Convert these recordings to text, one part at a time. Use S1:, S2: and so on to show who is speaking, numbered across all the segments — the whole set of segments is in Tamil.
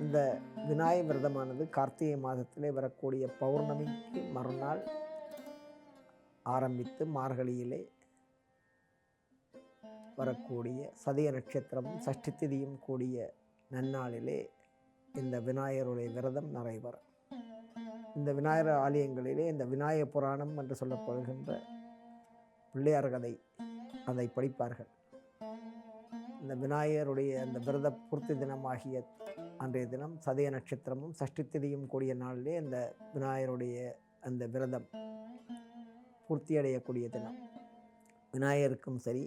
S1: இந்த விநாயக விரதமானது கார்த்திகை மாதத்திலே வரக்கூடிய பௌர்ணமிக்கு மறுநாள் ஆரம்பித்து மார்கழியிலே வரக்கூடிய சதய நட்சத்திரமும் சஷ்டி திதியும் கூடிய நன்னாளிலே இந்த விநாயகருடைய விரதம் நிறைவேறும் இந்த விநாயகர் ஆலயங்களிலே இந்த விநாயக புராணம் என்று சொல்லப்படுகின்ற பிள்ளையார் கதை அதை படிப்பார்கள். இந்த விநாயகருடைய அந்த விரத பூர்த்தி தினமாகிய அன்றைய தினம் சதய நட்சத்திரமும் சஷ்டி திதியும் கூடிய நாளிலே அந்த விநாயகருடைய அந்த விரதம் பூர்த்தியடையக்கூடிய தினம். விநாயகருக்கும் சரி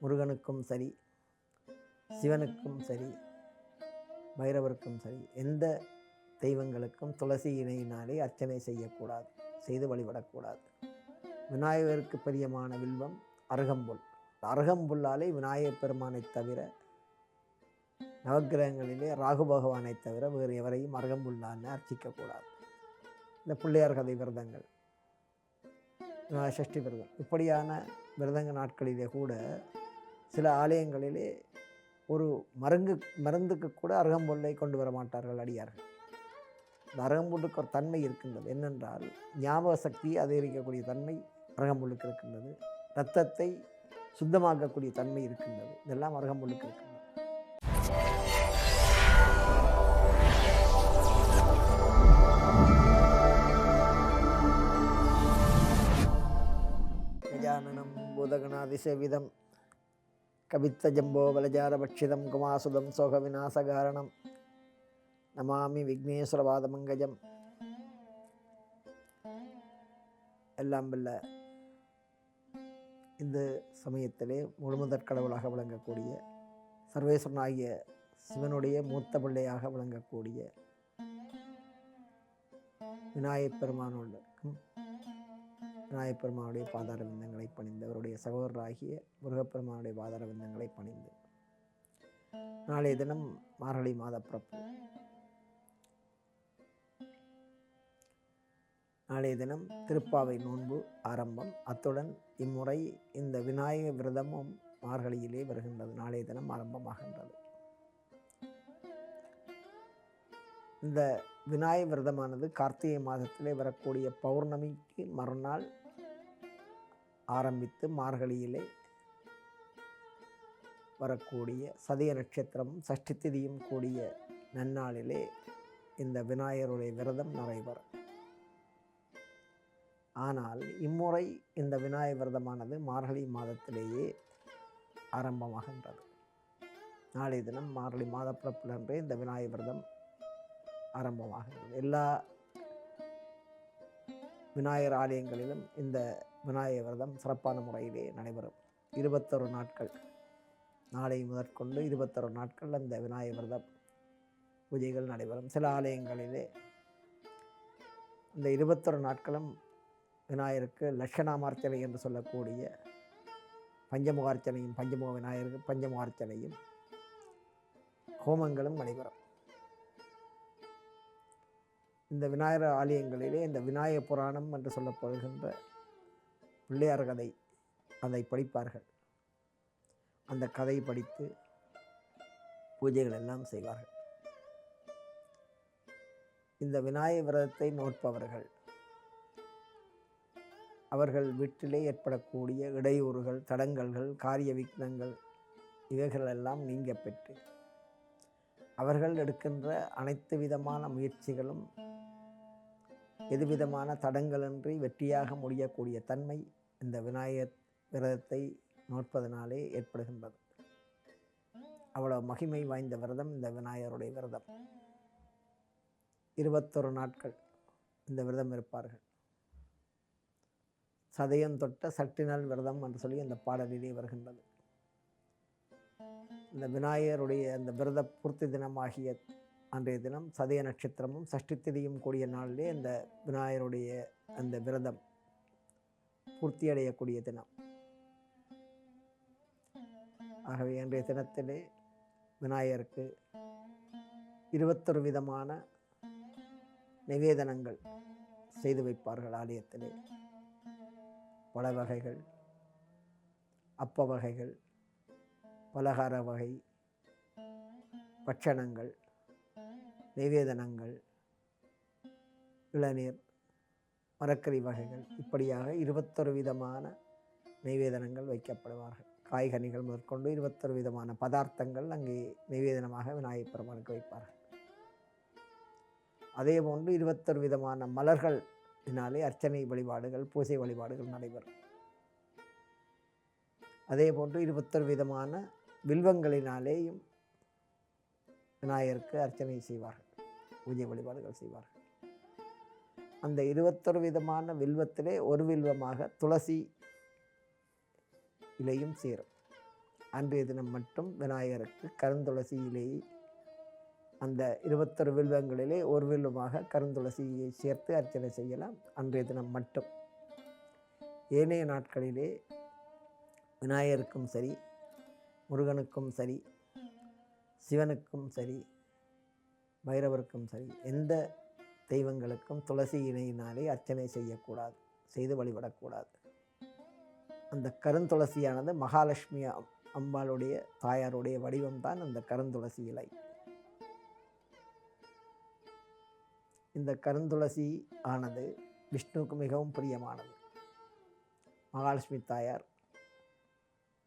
S1: முருகனுக்கும் சரி சிவனுக்கும் சரி பைரவருக்கும் சரி எந்த தெய்வங்களுக்கும் துளசி இணையினாலே அர்ச்சனை செய்யக்கூடாது செய்து வழிபடக்கூடாது. விநாயகருக்கு பிரியமான வில்வம் அருகம்புல். அருகம்புல்லாலே விநாயகப் பெருமானை தவிர நவக்கிரகங்களிலே ராகு பகவானை தவிர வேறு எவரையும் அருகம்புல்லான்னு அர்ச்சிக்கக்கூடாது. இந்த பிள்ளையார் கதை விரதங்கள். சஷ்டி விரதம். இப்படியான விரதங்க நாட்களிலே கூட சில ஆலயங்களிலே ஒரு மருங்கு மருந்துக்கு கூட அருகம்புல்லை கொண்டு வர மாட்டார்கள் அடியார்கள். இந்த அருகம்புல்லுக்கு ஒரு தன்மை இருக்கின்றது. என்னென்றால் ஞாபக சக்தியை அதிகரிக்கக்கூடிய தன்மை அருகம்புல்லுக்கு இருக்கின்றது. இரத்தத்தை சுத்தமாக்கக்கூடிய தன்மை இருக்கின்றது. இதெல்லாம் அருகம்புல்லுக்கு இருக்கின்றது. கஜானனம் பூதகணாதிசேவிதம் கவித்த ஜம்போ பலஜாரபட்சிதம் குமாசுதம் சோக விநாசகாரணம் நமாமி விக்னேஸ்வரபாதமங்கஜம் எல்லாம் வல்ல இந்த சமயத்திலே முழுமுதற் கடவுளாக விளங்கக்கூடிய சர்வேஸ்வரனாகிய சிவனுடைய மூத்த பிள்ளையாக விளங்கக்கூடிய விநாயகப் பெருமானுக்கும் விநாயகப் பெருமானுடைய பாதார விந்தங்களை பணிந்து அவருடைய சகோதரராகிய முருகப்பெருமானுடைய பாதார விந்தங்களை பணிந்து நாளைய தினம் மார்கழி மாத பிறப்பு. நாளைய தினம் திருப்பாவை நோன்பு ஆரம்பம். அத்துடன் இம்முறை இந்த விநாயக விரதமும் மார்கழியிலே வருகின்றது. நாளைய தினம் ஆரம்பமாகின்றது. இந்த விநாயக விரதமானது கார்த்திகை மாதத்திலே வரக்கூடிய பௌர்ணமிக்கு மறுநாள் ஆரம்பித்து மார்கழியிலே வரக்கூடிய சதய நட்சத்திரமும் சஷ்டி திதியும் கூடிய நன்னாளிலே இந்த விநாயகருடைய விரதம் நிறைவரும். ஆனால் இம்முறை இந்த விநாயக விரதமானது மார்கழி மாதத்திலேயே ஆரம்பமாகின்றது. நாளைய தினம் மார்கழி மாத பிறப்பிலன்றே இந்த விநாயக விரதம் ஆரம்பமாகின்றது எல்லா விநாயகர் ஆலயங்களிலும் இந்த விநாயகர் விரதம் சிறப்பான முறையிலே நடைபெறும். இருபத்தொரு நாட்கள் நாளை முதற்கொண்டு இருபத்தொரு நாட்கள் அந்த விநாயகர் விரதம் பூஜைகள் நடைபெறும். சில ஆலயங்களிலே இந்த இருபத்தொரு நாட்களும் விநாயகருக்கு லட்சணாமார்ச்சனை என்று சொல்லக்கூடிய பஞ்சமுகார்ச்சனையும் பஞ்சமுக விநாயகருக்கு பஞ்சமுகார்ச்சனையும் ஹோமங்களும் நடைபெறும். இந்த விநாயகர் ஆலயங்களிலே இந்த விநாயக புராணம் என்று சொல்லப்படுகின்ற பிள்ளையார் கதை அதை படிப்பார்கள். அந்த கதை படித்து பூஜைகள் எல்லாம் செய்வார்கள். இந்த விநாயக விரதத்தை நோட்பவர்கள் அவர்கள் வீட்டிலே ஏற்படக்கூடிய இடையூறுகள் தடங்கல்கள் காரிய விக்னங்கள் இவைகளெல்லாம் நீங்க பெற்று அவர்கள் எடுக்கின்ற அனைத்து விதமான முயற்சிகளும் எதுவிதமான தடங்களின்றி வெற்றியாக முடியக்கூடிய தன்மை இந்த விநாயகர் விரதத்தை நோட்பதனாலே ஏற்படுகின்றது. அவ்வளவு மகிமை வாய்ந்த விரதம் இந்த விநாயகருடைய விரதம். இருபத்தொரு நாட்கள் இந்த விரதம் இருப்பார்கள். சதயம் தொட்ட சட்டி நாள் விரதம் என்று சொல்லி அந்த பாடலிலே வருகின்றது. இந்த விநாயகருடைய அந்த விரத பூர்த்தி தினமாகிய அன்றைய தினம் சதய நட்சத்திரமும் சஷ்டி கூடிய நாளிலே அந்த விநாயகருடைய அந்த விரதம் பூர்த்தியடையக்கூடிய தினம். ஆகவே அன்றைய தினத்திலே விநாயகருக்கு இருபத்தொரு விதமான நிவேதனங்கள் செய்து வைப்பார்கள் ஆலயத்திலே. பல வகைகள் அப்ப வகைகள் பலகார வகை பட்சணங்கள் நிவேதனங்கள் இளநீர் மரக்கறி வகைகள் இப்படியாக இருபத்தொரு விதமான நைவேதனங்கள் வைக்கப்படுவார்கள். காய்கனிகள் முதற்கொண்டு இருபத்தொரு விதமான பதார்த்தங்கள் அங்கே நிவேதனமாக விநாயகப் பெருமானுக்கு வைப்பார்கள். அதே போன்று இருபத்தொரு விதமான மலர்கள் மலர்களினாலே அர்ச்சனை வழிபாடுகள் பூசை வழிபாடுகள் நடைபெறும். அதே போன்று இருபத்தொரு விதமான வில்வங்களினாலேயும் விநாயகருக்கு அர்ச்சனை செய்வார்கள் பூஜை வழிபாடுகள் செய்வார்கள். அந்த இருபத்தொரு விதமான வில்வத்திலே ஒரு வில்வமாக துளசி இலையும் சேரும். அன்றைய தினம் மட்டும் விநாயகருக்கு கருந்துளசி இலையை அந்த இருபத்தொரு வில்வங்களிலே ஒரு வில்வமாக கருந்துளசியை சேர்த்து அர்ச்சனை செய்யலாம். அன்றைய தினம் மட்டும். ஏனைய நாட்களிலே விநாயகருக்கும் சரி முருகனுக்கும் சரி சிவனுக்கும் சரி பைரவருக்கும் சரி எந்த தெய்வங்களுக்கும் துளசி இணையினாலே அர்ச்சனை செய்யக்கூடாது செய்து வழிபடக்கூடாது. அந்த கருந்துளசியானது மகாலட்சுமி அம்- அம்பாளுடைய தாயாருடைய வடிவம்தான் அந்த கருந்துளசி இலை. இந்த கருந்துளசி ஆனது விஷ்ணுவுக்கு மிகவும் பிரியமானது. மகாலட்சுமி தாயார்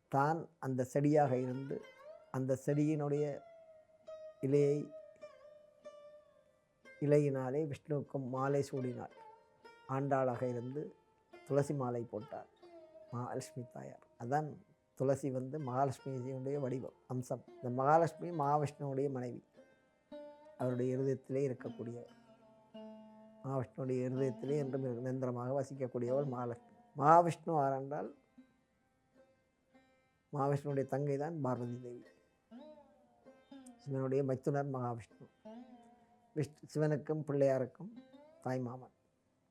S1: தான் அந்த செடியாக இருந்து அந்த செடியினுடைய இலையை இலையினாலே விஷ்ணுவுக்கும் மாலை சூடினார் ஆண்டாளாக இருந்து துளசி மாலை போட்டார் மகாலட்சுமி தாயார். அதான் துளசி வந்து மகாலட்சுமியுடைய வடிவம் அம்சம். இந்த மகாலட்சுமி மகாவிஷ்ணுவுடைய மனைவி. அவருடைய இருதயத்திலே இருக்கக்கூடியவர் மகாவிஷ்ணுவுடைய இருதயத்திலே என்றும் நிரந்தரமாக வசிக்கக்கூடியவள் மகாலட்சுமி மகாவிஷ்ணு ஆரென்றால் மகாவிஷ்ணுவுடைய தங்கை தான் பார்வதி தேவி. சிவனுடைய மைத்துனர் மகாவிஷ்ணு. விஷ்ணு சிவனுக்கும் பிள்ளையாருக்கும் தாய்மாமன்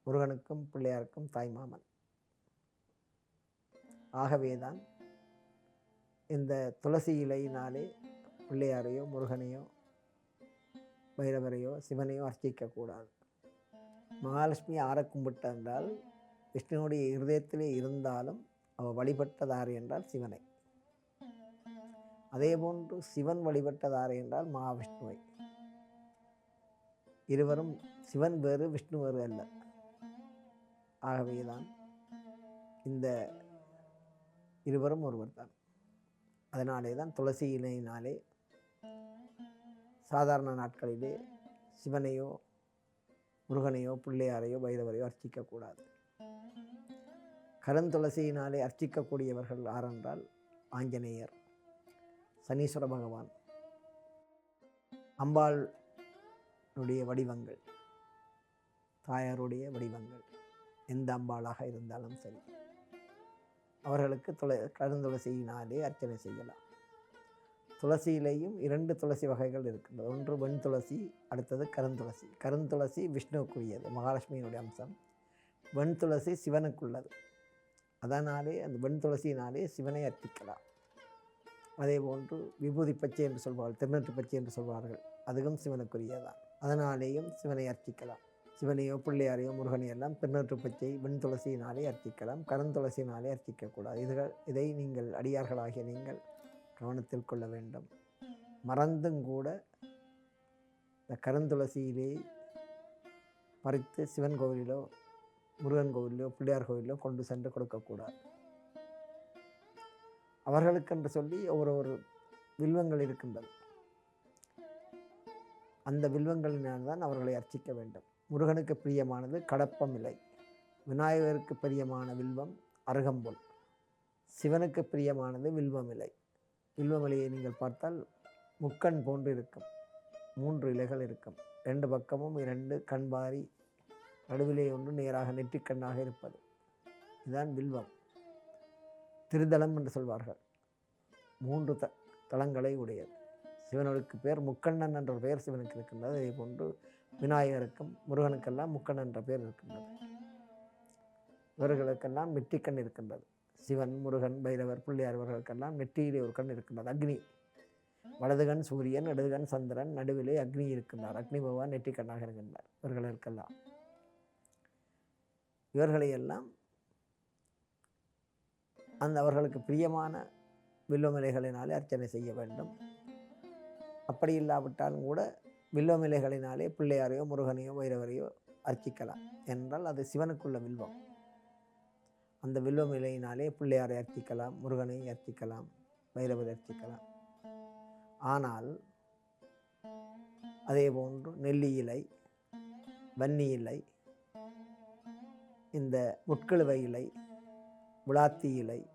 S1: முருகனுக்கும் பிள்ளையாருக்கும் தாய்மாமன் ஆகவேதான் இந்த துளசி இலையினாலே பிள்ளையாரையோ முருகனையோ பைரவரையோ சிவனையோ அர்ச்சிக்கக்கூடாது. மகாலட்சுமி ஆற கும்பிட்ட என்றால் விஷ்ணுனுடைய இருதயத்திலே இருந்தாலும் அவள் வழிபட்டதார் என்றால் சிவனை. அதேபோன்று சிவன் வழிபட்டதார் என்றால் மகாவிஷ்ணுவை. இருவரும் சிவன் வேறு விஷ்ணு வேறு அல்ல. ஆகவேதான் இந்த இருவரும் ஒருவர் தான் அதனாலே தான் துளசி இலையினாலே சாதாரண நாட்களிலே சிவனையோ முருகனையோ பிள்ளையாரையோ பைரவரையோ அர்ச்சிக்கக்கூடாது. கருந்துளசியினாலே அர்ச்சிக்கக்கூடியவர்கள் யாரென்றால் ஆஞ்சநேயர் சனீஸ்வர பகவான். அம்பாளுடைய வடிவங்கள் தாயாருடைய வடிவங்கள் எந்த அம்பாளாக இருந்தாலும் சரி. அவர்களுக்கு துள கருந்துளசியினாலே அர்ச்சனை செய்யலாம். துளசியிலேயும் இரண்டு துளசி வகைகள் இருக்கின்றது. ஒன்று வெண் துளசி அடுத்தது கருந்துளசி கருந்துளசி விஷ்ணுவுக்குரியது மகாலட்சுமியினுடைய அம்சம். வெண் துளசி சிவனுக்குள்ளது. அதனாலே அந்த வெண் துளசியினாலே சிவனை அர்ப்பிக்கலாம். அதே போன்று விபூதி பச்சை என்று சொல்வார்கள் திருநெற்று பச்சை என்று சொல்வார்கள் அதுவும் சிவனுக்குரியதான் அதனாலேயும் சிவனை அர்ச்சிக்கலாம் சிவனையோ பிள்ளையாரையோ முருகனையெல்லாம் திருநெற்று பச்சை வெண் துளசியினாலே அர்ச்சிக்கலாம் கருந்துளசியினாலே அர்ச்சிக்கக்கூடாது இதுகள் இதை நீங்கள் அடியார்களாகிய நீங்கள் கவனத்தில் கொள்ள வேண்டும். மறந்தும் கூட இந்த கருந்துளசியிலே பறித்து சிவன் கோவிலிலோ முருகன் கோவிலிலோ பிள்ளையார் கோவிலோ கொண்டு சென்று கொடுக்கக்கூடாது. அவர்களுக்கென்று சொல்லி ஒரு ஒரு வில்வங்கள் இருக்கின்றது. அந்த வில்வங்களினால் தான் அவர்களை அர்ச்சிக்க வேண்டும். முருகனுக்கு பிரியமானது கடப்பம் இலை. விநாயகருக்கு பிரியமான வில்வம் அருகம்புல். சிவனுக்கு பிரியமானது வில்வம் இலை. வில்வம் நீங்கள் பார்த்தால் முக்கண் போன்று இருக்கும் மூன்று இலைகள் இருக்கும். ரெண்டு பக்கமும் இரண்டு கண்பாரி நடுவிலே ஒன்று நேராக நெற்றிக்கண்ணாக இருப்பது. இதுதான் வில்வம். திருதலம் என்று சொல்வார்கள். மூன்று த தலங்களை உடையது. சிவனுக்கு பேர் முக்கண்ணன் என்ற பெயர் சிவனுக்கு இருக்கின்றது. அதே போன்று விநாயகருக்கும் முருகனுக்கெல்லாம் முக்கண் என்ற பெயர் இருக்கின்றது. இவர்களுக்கெல்லாம் வெற்றிக்கண் இருக்கின்றது. சிவன் முருகன் பைரவர் பிள்ளையார் அவர்களுக்கெல்லாம் நெற்றியிலே ஒரு கண் இருக்கின்றது. அக்னி. வலதுகண் சூரியன் இடதுகண் சந்திரன் நடுவிலே அக்னி இருக்கின்றார். அக்னி பகவான் நெற்றிக்கண்ணாக இருக்கின்றார் இவர்களுக்கெல்லாம். இவர்களையெல்லாம் அந்த அவர்களுக்கு பிரியமான வில்லுமலைகளினாலே அர்ச்சனை செய்ய வேண்டும். அப்படி இல்லாவிட்டாலும் கூட வில்வமிலைகளினாலே பிள்ளையாரையோ முருகனையோ வைரவரையோ அர்ச்சிக்கலாம். என்றால் அது சிவனுக்குள்ள வில்வம். அந்த வில்வம் இலையினாலே பிள்ளையாரை அர்த்திக்கலாம் முருகனை அர்த்திக்கலாம் வைரவரை அர்த்திக்கலாம். ஆனால் அதே போன்று நெல்லி இலை வன்னி இலை இந்த முட்கழுவை இலை விளாத்தி இலை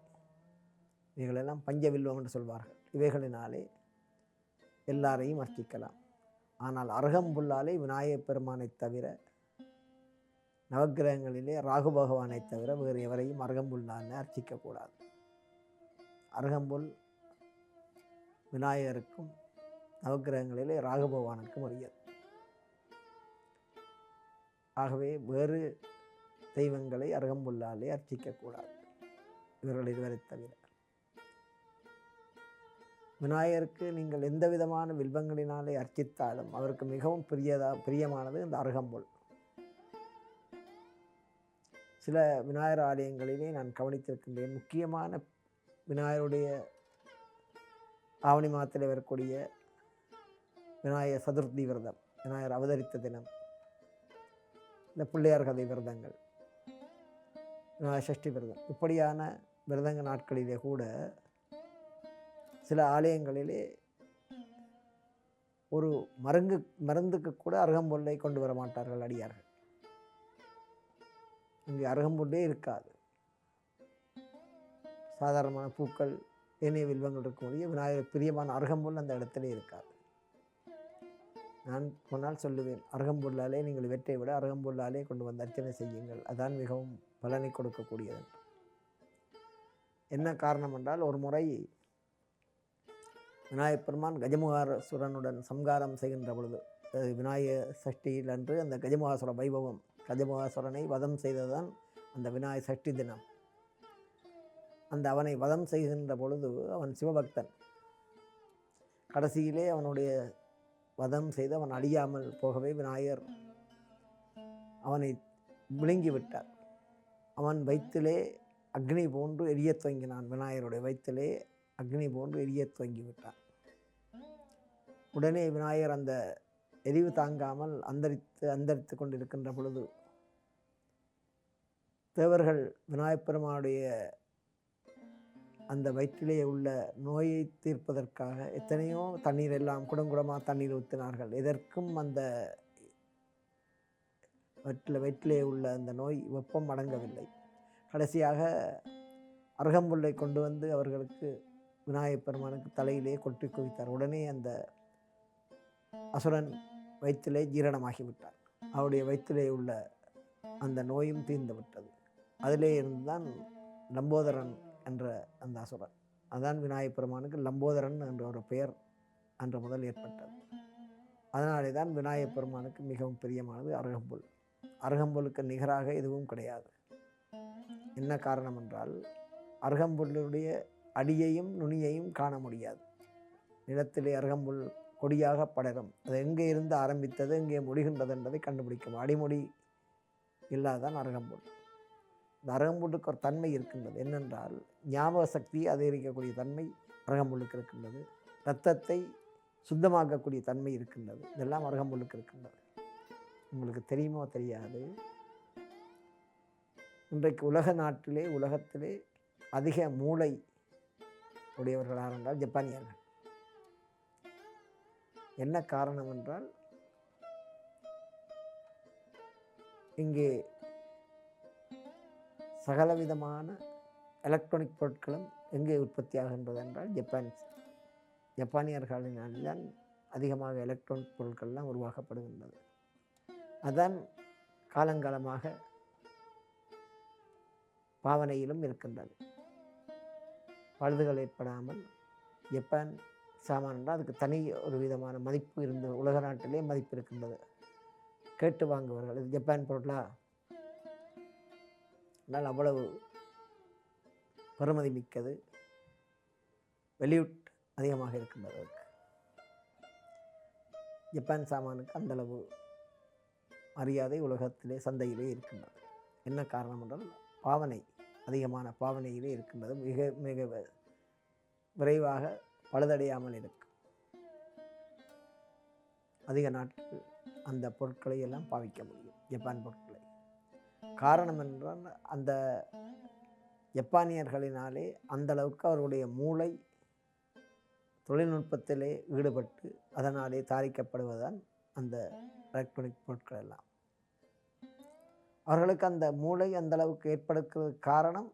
S1: இவைகளெல்லாம் பஞ்சவில்வம் என்று சொல்வார்கள். இவைகளினாலே எல்லாரையும் அர்ச்சிக்கலாம் ஆனால் அருகம்புல்லாலே விநாயகப் பெருமானைத் தவிர நவக்கிரகங்களிலே ராகு பகவானை தவிர வேறு எவரையும் அருகம்புல்லான்னு அர்ச்சிக்கக்கூடாது அருகம்புல் விநாயகருக்கும் நவக்கிரகங்களிலே ராகு பகவானுக்கும் உரியது. ஆகவே வேறு தெய்வங்களை அருகம்புல்லாலே அர்ச்சிக்கக்கூடாது இவர்கள் இதுவரை தவிர. விநாயகருக்கு நீங்கள் எந்த விதமான வில்வங்களினாலே அர்ச்சித்தாலும் அவருக்கு மிகவும் பிரியதா பிரியமானது இந்த அருகம்புல் சில விநாயகர் ஆலயங்களிலே நான் கவனித்திருக்கின்றேன். முக்கியமான விநாயகருடைய ஆவணி மாதத்தில் வரக்கூடிய விநாயகர் சதுர்த்தி விரதம் விநாயகர் அவதரித்த தினம் இந்த பிள்ளையார் கதை விரதங்கள் விநாயகர் சஷ்டி விரதம் இப்படியான விரதங்க நாட்களிலே கூட சில ஆலயங்களிலே ஒரு மருங்கு மருந்துக்கு கூட அருகம்பொல்லை கொண்டு வர மாட்டார்கள் அடியார்கள். இங்கே அருகம்புண்டே இருக்காது. சாதாரணமான பூக்கள் ஏனைய வில்வங்கள் இருக்கக்கூடிய விநாயகர் பிரியமான அருகம்புல் அந்த இடத்துல இருக்காது. நான் போனால் சொல்லுவேன் அருகம்புல்லாலே நீங்கள் வெற்றை விட அருகம்புல்லாலே கொண்டு வந்து அர்ச்சனை செய்யுங்கள். அதான் மிகவும் பலனை கொடுக்கக்கூடியது. என்ன காரணம் என்றால் ஒரு முறை விநாயகப் பெருமான் கஜமுகாசுரனுடன் சம்காரம் செய்கின்ற பொழுது விநாயக சஷ்டியில் அன்று அந்த கஜமுகாசுர வைபவம் கஜமுகாசுரனை வதம் செய்ததுதான் அந்த விநாயக சஷ்டி தினம். அந்த அவனை வதம் செய்கின்ற பொழுது அவன் சிவபக்தன். கடைசியிலே அவனுடைய வதம் செய்து அவன் அழியாமல் போகவே விநாயகர் அவனை விழுங்கி விட்டார். அவன் வயிற்றிலே அக்னி போன்று எரிய துவங்கினான். விநாயகருடைய வயிற்றிலே அக்னி போன்று எரிய துவங்கி விட்டான் உடனே விநாயகர் அந்த எரிவு தாங்காமல் அந்தரித்து அந்தரித்து கொண்டிருக்கின்ற பொழுது தேவர்கள் விநாயகப் பெருமானுடைய அந்த வயிற்றிலே உள்ள நோயை தீர்ப்பதற்காக எத்தனையோ தண்ணீர் எல்லாம் குடங்குடமாக தண்ணீர் ஊற்றினார்கள் எதற்கும் அந்த வயிற்றில் வயிற்றிலே உள்ள அந்த நோய் வெப்பம் அடங்கவில்லை. கடைசியாக அருகம்புல்லை கொண்டு வந்து அவர்களுக்கு விநாயகப் பெருமானுக்கு தலையிலே கொட்டி குவித்தார். உடனே அந்த அசுரன் வயிற்றிலே ஜீரணமாகி விட்டார் அவருடைய வயிற்றிலே உள்ள அந்த நோயும் தீர்ந்து விட்டது அதிலே இருந்துதான் லம்போதரன் என்ற அந்த அசுரன். அதான் விநாயகப் பெருமானுக்கு லம்போதரன் என்ற ஒரு பெயர் அன்று முதல் ஏற்பட்டது. அதனாலே தான் விநாயகப் பெருமானுக்கு மிகவும் பிரியமானது அருகம்புல். அருகம்புலுக்கு நிகராக எதுவும் கிடையாது. என்ன காரணம் என்றால் அருகம்புல்லுடைய அடியையும் நுனியையும் காண முடியாது. நிலத்திலே அருகம்புல் கொடியாக படரும். அது எங்கே இருந்து ஆரம்பித்தது எங்கே முடிகின்றது என்பதை கண்டுபிடிக்கும். அடிமொழி இல்லாதான் அருகம்புல் இந்த அருகம்புல்லுக்கு ஒரு தன்மை இருக்கின்றது என்னென்றால் ஞாபக சக்தி அதிகரிக்கக்கூடிய தன்மை அருகம்புல்லுக்கு இருக்கின்றது. இரத்தத்தை சுத்தமாக்கக்கூடிய தன்மை இருக்கின்றது. இதெல்லாம் அருகம்புல்லுக்கு இருக்கின்றது. உங்களுக்கு தெரியுமோ தெரியாது. இன்றைக்கு உலக நாட்டிலே உலகத்திலே அதிக மூளை உடையவர்களாக இருந்தால் என்றால் ஜப்பானியர்கள். என்ன காரணம் என்றால் இங்கே சகலவிதமான எலக்ட்ரானிக் பொருட்களும் எங்கே உற்பத்தியாகின்றது என்றால் ஜப்பான் ஜப்பானியர்களினால்தான் அதிகமாக எலக்ட்ரானிக் பொருட்கள்லாம் உருவாக்கப்படுகின்றது. அதான் காலங்காலமாக பாவனையிலும் இருக்கின்றது. பழுதுகள் ஏற்படாமல் ஜப்பான் சாமான் என்றால் அதுக்கு தனி ஒரு விதமான மதிப்பு இருந்த உலக நாட்டிலே மதிப்பு இருக்கின்றது. கேட்டு வாங்குவார்கள் இது ஜப்பான் பொருளா என்றால் அவ்வளவு பெருமதி மிக்கது. வெளியூட் அதிகமாக இருக்கின்றது அதுக்கு. ஜப்பான் சாமானுக்கு அந்தளவு மரியாதை உலகத்திலே சந்தையிலே இருக்கின்றது. என்ன காரணம் என்றால் பாவனை அதிகமான பாவனையிலே இருக்கின்றது. மிக மிக விரைவாக பழுதடையாமல் இருக்கும் அதிக நாட்கள் அந்த பொருட்களை எல்லாம் பாவிக்க முடியும் ஜப்பான் பொருட்களை. காரணம் என்றால் அந்த ஜப்பானியர்களினாலே அந்த அளவுக்கு அவர்களுடைய மூளை தொழில்நுட்பத்திலே ஈடுபட்டு அதனாலே தாரிக்கப்படுவதுதான் அந்த எலக்ட்ரானிக் பொருட்கள் எல்லாம். அவர்களுக்கு அந்த மூளை அந்த அளவுக்கு காரணம்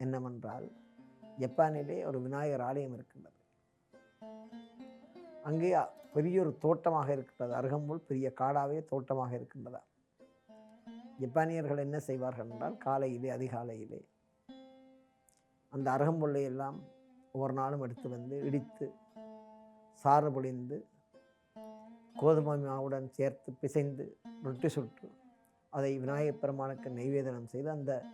S1: என்னவென்றால் ஜப்பானிலே ஒரு விநாயகர் ஆலயம் இருக்கின்றது. அங்கே பெரிய ஒரு தோட்டமாக இருக்கின்றது. அருகம்புல் பெரிய காடாவே தோட்டமாக இருக்கின்றதா. ஜப்பானியர்கள் என்ன செய்வார்கள் என்றால் காலையிலே அதிகாலையிலே அந்த அருகம்புல்லை எல்லாம் ஒவ்வொரு நாளும் எடுத்து வந்து இடித்து சாறு பொழிந்து கோதுமை மாவுடன் சேர்த்து பிசைந்து ரொட்டி சுட்டு அதை விநாயகப் பெருமானுக்கு நெய்வேதனம் செய்து அந்த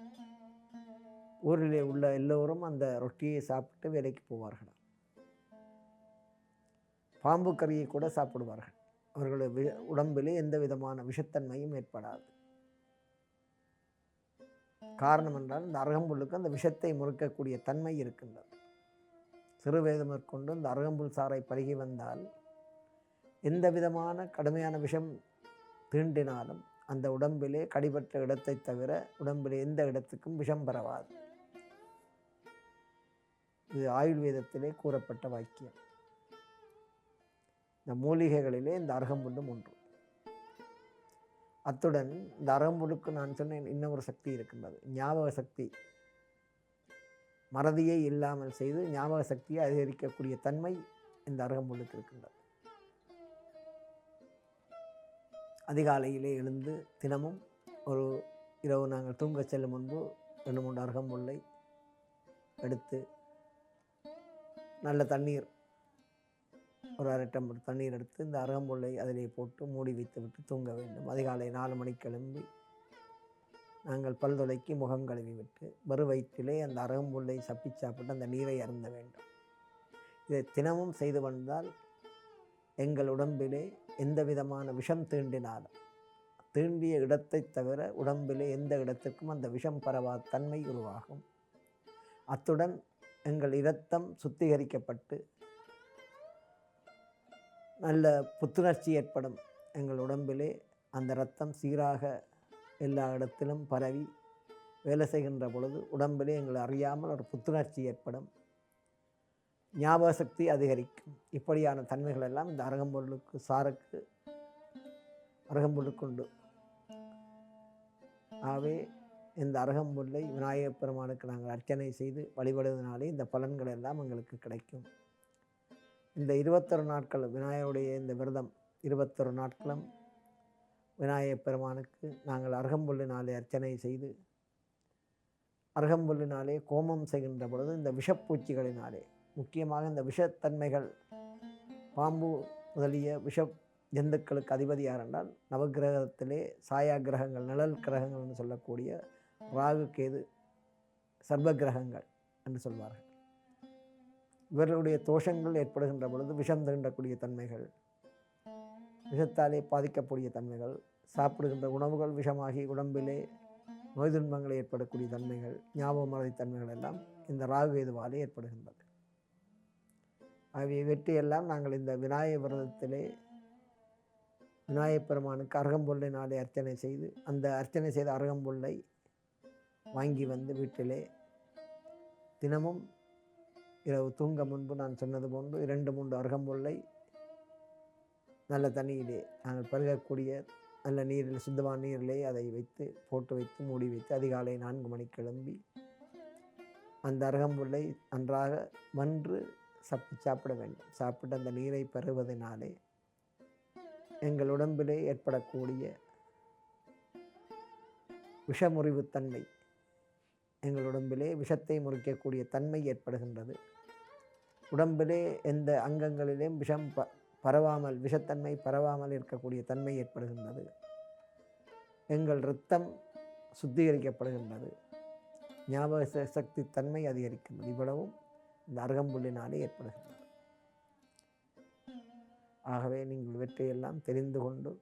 S1: ஊரிலே உள்ள எல்லோரும் அந்த ரொட்டியை சாப்பிட்டு வேலைக்கு போவார்கள். பாம்பு கறியை கூட சாப்பிடுவார்கள். அவர்களுடைய வி- உடம்பிலே எந்த விதமான விஷத்தன்மையும் ஏற்படாது. காரணம் என்றால் இந்த அருகம்புல்லுக்கு அந்த விஷத்தை முறுக்கக்கூடிய தன்மை இருக்கின்றது. சிறுவேதம் மேற்கொண்டு இந்த அருகம்புல் சாறை பருகி வந்தால் எந்த விதமான கடுமையான விஷம் தீண்டினாலும் அந்த உடம்பிலே கடிபட்ட இடத்தை தவிர உடம்பிலே எந்த இடத்துக்கும் விஷம் பரவாது. இது ஆயுர்வேதத்திலே கூறப்பட்ட வாக்கியம். இந்த மூலிகைகளிலே இந்த அருகம்புண்டும் ஒன்று. அத்துடன் இந்த அருகம்புல்லுக்கு நான் சொன்னேன் இன்னொரு சக்தி இருக்கின்றது. ஞாபக சக்தி. மறதியை இல்லாமல் செய்து ஞாபக சக்தியை அதிகரிக்கக்கூடிய தன்மை இந்த அருகம்புல்லுக்கு இருக்கின்றது. அதிகாலையிலே எழுந்து தினமும் ஒரு இரவு நாங்கள் தூங்க செல்லும் முன்பு ரெண்டு மூன்று அருகம்புல்லை எடுத்து நல்ல தண்ணீர். ஒரு அரை டம்ளர் தண்ணீர் எடுத்து இந்த அருகம்புல்லை அதிலே போட்டு மூடி வைத்து விட்டு தூங்க வேண்டும். அதிகாலை நாலு மணிக்கு கிளம்பி நாங்கள் பல் துளைக்கி முகம் கழுவி விட்டு வெறு வயிற்றிலே அந்த அருகம்புல்லை சப்பி சாப்பிட்டு அந்த நீரை அருந்த வேண்டும். இதை தினமும் செய்து வந்தால் எங்கள் உடம்பிலே எந்த விதமான விஷம் தீண்டினாலும் தீண்டிய இடத்தை தவிர உடம்பிலே எந்த இடத்துக்கும் அந்த விஷம் பரவாத தன்மை உருவாகும். அத்துடன் எங்கள் இரத்தம் சுத்திகரிக்கப்பட்டு நல்ல புத்துணர்ச்சி ஏற்படும் எங்கள் உடம்பிலே. அந்த இரத்தம் சீராக எல்லா இடத்திலும் பரவி வேலை செய்கின்ற பொழுது உடம்பிலே எங்களை அறியாமல் ஒரு புத்துணர்ச்சி ஏற்படும். ஞாபக சக்தி அதிகரிக்கும். இப்படியான தன்மைகள் எல்லாம் இந்த அரகம்பொருளுக்கு சாருக்கு அருகம்புல்லுக்கு உண்டு. ஆகவே இந்த அருகம்புல்லை விநாயகப் பெருமானுக்கு நாங்கள் அர்ச்சனை செய்து வழிபடுவதனாலே இந்த பலன்கள் எல்லாம் எங்களுக்கு கிடைக்கும். இந்த இருபத்தொரு நாட்கள் விநாயகருடைய இந்த விரதம் இருபத்தொரு நாட்களும் விநாயகப் பெருமானுக்கு நாங்கள் அருகம்புல்லினாலே அர்ச்சனை செய்து அருகம்புல்லினாலே கோமம் செய்கின்ற பொழுது இந்த விஷப்பூச்சிகளினாலே முக்கியமாக இந்த விஷத்தன்மைகள் பாம்பு முதலிய விஷ ஜந்துக்களுக்கு அதிபதி யார் என்றால் நவக்கிரகத்திலே சாயா கிரகங்கள் நிழல் கிரகங்கள்னு சொல்லக்கூடிய ராகு கேது சர்வ கிரகங்கள் என்று சொல்வார்கள். இவர்களுடைய தோஷங்கள் ஏற்படுகின்ற பொழுது விஷம் தீண்டக்கூடிய தன்மைகள் விஷத்தாலே பாதிக்கக்கூடிய தன்மைகள் சாப்பிடுகின்ற உணவுகள் விஷமாகி உடம்பிலே நோய் துன்பங்கள் ஏற்படக்கூடிய தன்மைகள் ஞாபக மறதி தன்மைகள் எல்லாம் இந்த ராகு கேதுவாலே ஏற்படுகின்றது. ஆகிய வெற்றியெல்லாம் நாங்கள் இந்த விநாயக விரதத்திலே விநாயகப் பெருமானுக்கு நாளை அர்ச்சனை செய்து அந்த அர்ச்சனை செய்த அருகம்புல்லை வாங்கி வந்து வீட்டிலே தினமும் இரவு தூங்க முன்பு நான் சொன்னது போன்று இரண்டு மூன்று அருகம்புல்லை நல்ல தண்ணியிலே நாங்கள் பருகக்கூடிய நல்ல நீரில் சுத்தமான நீரிலே அதை வைத்து போட்டு வைத்து மூடி வைத்து அதிகாலை நான்கு மணிக்கு கிளம்பி அந்த அருகம்புல்லை நன்றாக மன்று சப்பி சாப்பிட வேண்டும். சாப்பிட்டு அந்த நீரை பருவதனாலே எங்கள் உடம்பிலே ஏற்படக்கூடிய விஷமுறிவுத்தன்மை எங்கள் உடம்பிலே விஷத்தை முறிக்கக்கூடிய தன்மை ஏற்படுகின்றது. உடம்பிலே எந்த அங்கங்களிலேயும் விஷம் ப பரவாமல் விஷத்தன்மை பரவாமல் இருக்கக்கூடிய தன்மை ஏற்படுகின்றது. எங்கள் இரத்தம் சுத்திகரிக்கப்படுகின்றது. ஞாபக சக்தி தன்மை அதிகரிக்கின்றது. இவ்வளவும் இந்த அருகம்புள்ளினாலே ஏற்படுகின்றது. ஆகவே நீங்கள் இவற்றையெல்லாம் தெரிந்து கொண்டு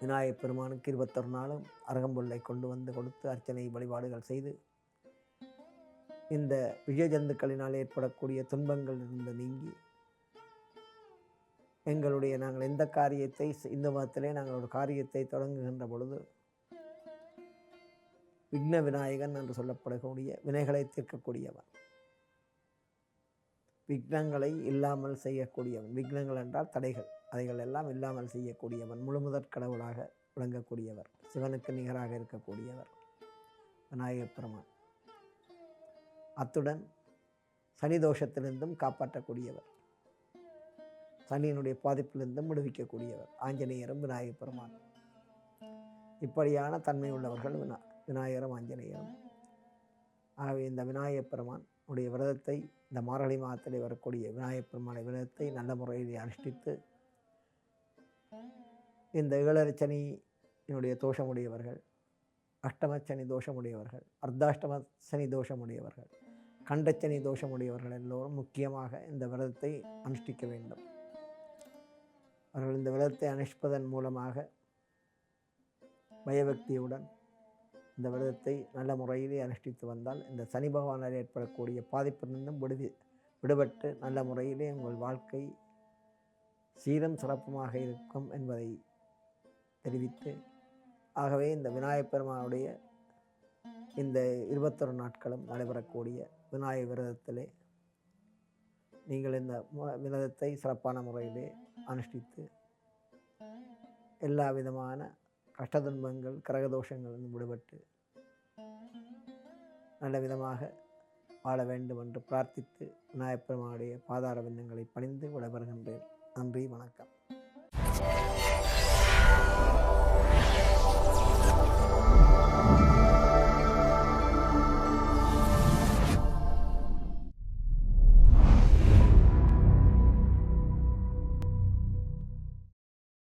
S1: விநாயகப் பெருமானுக்கு இருபத்தொரு நாளும் அருகம்புல்லை கொண்டு வந்து கொடுத்து அர்ச்சனை வழிபாடுகள் செய்து இந்த விஜயஜந்துக்களினால் ஏற்படக்கூடிய துன்பங்கள் இருந்து நீங்கி எங்களுடைய நாங்கள் எந்த காரியத்தை இந்த இந்து மதத்திலே நாங்கள் ஒரு காரியத்தை தொடங்குகின்ற பொழுது விக்ன விநாயகன் என்று சொல்லப்படக்கூடிய வினைகளை தீர்க்கக்கூடியவன். விக்னங்களை இல்லாமல் செய்யக்கூடியவன். விக்னங்கள் என்றால் தடைகள். அதைகள் எல்லாம் இல்லாமல் செய்யக்கூடியவன் முழுமுதற் கடவுளாக விளங்கக்கூடியவர் சிவனுக்கு நிகராக இருக்கக்கூடியவர் விநாயகப் பெருமான். அத்துடன் சனி தோஷத்திலிருந்தும் காப்பாற்றக்கூடியவர் சனியினுடைய பாதிப்பிலிருந்தும் விடுவிக்கக்கூடியவர் ஆஞ்சநேயரும் விநாயகப் பெருமான். இப்படியான தன்மை உள்ளவர்கள் வினா விநாயகரும் ஆஞ்சநேயரும். ஆகவே இந்த விநாயகப் பெருமான் உடைய விரதத்தை இந்த மார்கழி மாதத்தில் வரக்கூடிய விநாயகப் பெருமானை விரதத்தை நல்ல முறையில் அனுஷ்டித்து இந்த ஏழரை சனியினுடைய தோஷமுடையவர்கள் அஷ்டமச்சனி தோஷமுடையவர்கள் அர்த்தாஷ்டம சனி தோஷமுடையவர்கள் கண்டச்சனி தோஷமுடையவர்கள் எல்லோரும் முக்கியமாக இந்த விரதத்தை அனுஷ்டிக்க வேண்டும். அவர்கள் இந்த விரதத்தை அனுஷ்டிப்பதன் மூலமாக பயபக்தியுடன் இந்த விரதத்தை நல்ல முறையிலே அனுஷ்டித்து வந்தால் இந்த சனி பகவானால் ஏற்படக்கூடிய பாதிப்பிலிருந்தும் விடுவி விடுபட்டு நல்ல முறையிலே உங்கள் வாழ்க்கை சீரம் சிறப்புமாக இருக்கும் என்பதை தெரிவித்து ஆகவே இந்த விநாயகப் பெருமானுடைய இந்த இருபத்தொரு நாட்களும் நடைபெறக்கூடிய விநாயகர் விரதத்திலே நீங்கள் இந்த விரதத்தை சிறப்பான முறையிலே அனுஷ்டித்து எல்லா விதமான கஷ்ட துன்பங்கள் கிரகதோஷங்களிலிருந்து விடுபட்டு நல்ல விதமாக வாழ வேண்டும் என்று பிரார்த்தித்து விநாயகப் பெருமானுடைய பாதார விண்ணங்களை பணிந்து விடைபெறுகின்றேன். நன்றி வணக்கம்.